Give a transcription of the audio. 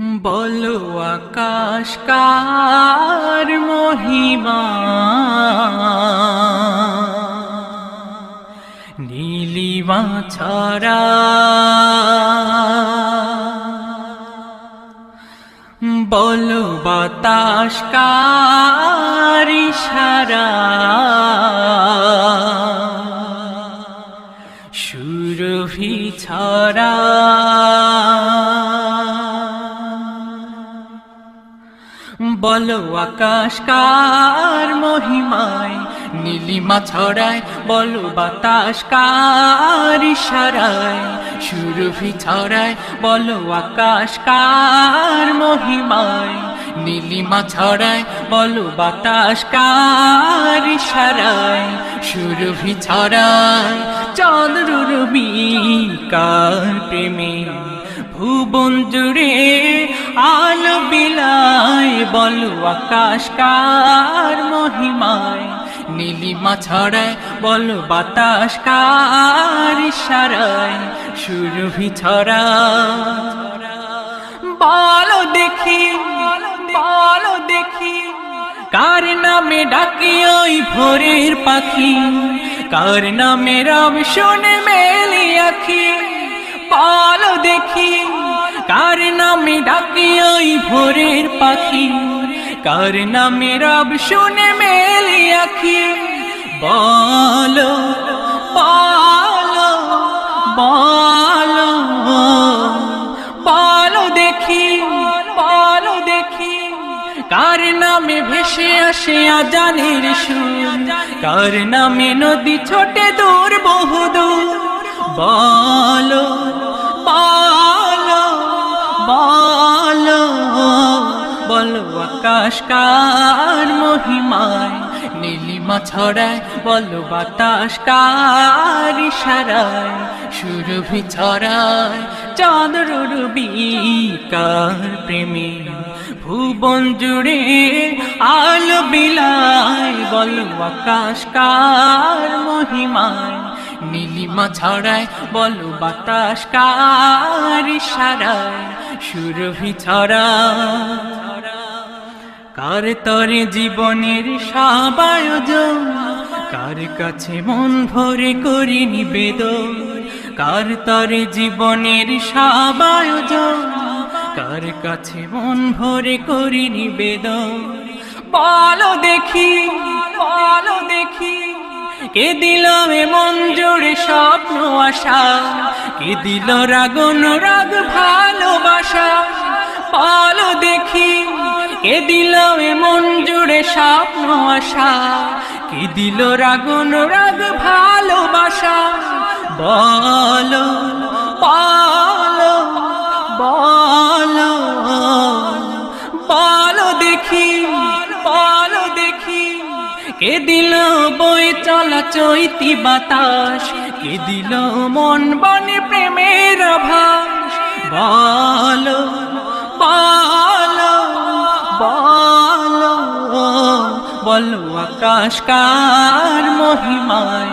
বলো আকাশ কার মহিমা? নীলিমা ছড়া বলো বাতাস কার ইশারা? সুরভি ছড়া বলো আকাশ কার মহিমায়, নীলিমা ছড়ায়, বলো বাতাস কার ইশারায়, সুরভি ছড়ায়, বলো আকাশ কার মহিমায়, নীলিমা ছড়ায়, বলো বাতাস কার ইশারায়, সুরভি ছড়ায় চন্দ্র রবি কার প্রেমে, ভুবন জুড়ে আলো বিলায় বলো আকাশ কার মহিমায়? নীলিমা ছড়ায়, বলো বাতাস কার ইশারায়? সুরভি ছড়া, বলো দেখি বলো দেখি। কার নামে ডাকি ওই ভোরের পাখি? কার নামে রব শুনে মেলি আখি? বলো দেখি, কার নামে ডাকি ভোরের পাখি। কার নামে রব শুনে মেলি আখি? বলো বলো বলো বলো দেখি বলো দেখি। কার নামে ভেসে আসে আজানের সুর? কার নামে নদী ছোটে দূর বহু দূর বলো বলো বলো, আকাশ কার মহিমায়? নীলিমা ছড়ায়, বলো বাতাস কার ইশারায়? সুরভি ছড়ায় চাঁদর কার প্রেমে? ভুবন জুড়ে আলো বিলায়, বলো আকাশ কার মহিমায়? নীলিমা ছড়ায়, বলো বাতাস কার ইশারায়? সুরভি ছড়ায়। কার তরে জীবনের সাবায়োজন কার কাছে মন ভরে করি নিবেদন? কার তরে জীবনের সাবায়োজন কার কাছে মন ভরে করি নিবেদন? বলো দেখি বলো দেখি, কে দিল এ মন জোড়ে স্বপ্ন আশা? কে দিল রাগন রাগ ভালোবাসা? বলো দেখি কে দিল মন জুড়ে স্বপ্ন আশা। কে দিল রাগন রাগ ভালোবাসা? বলো বলো বলো বলো দেখি বলো দেখি। কে দিল বই চলা চৈতি বাতাস? কে দিল মন বনে প্রেমের বলো বলো আকাশ কার মহিমায়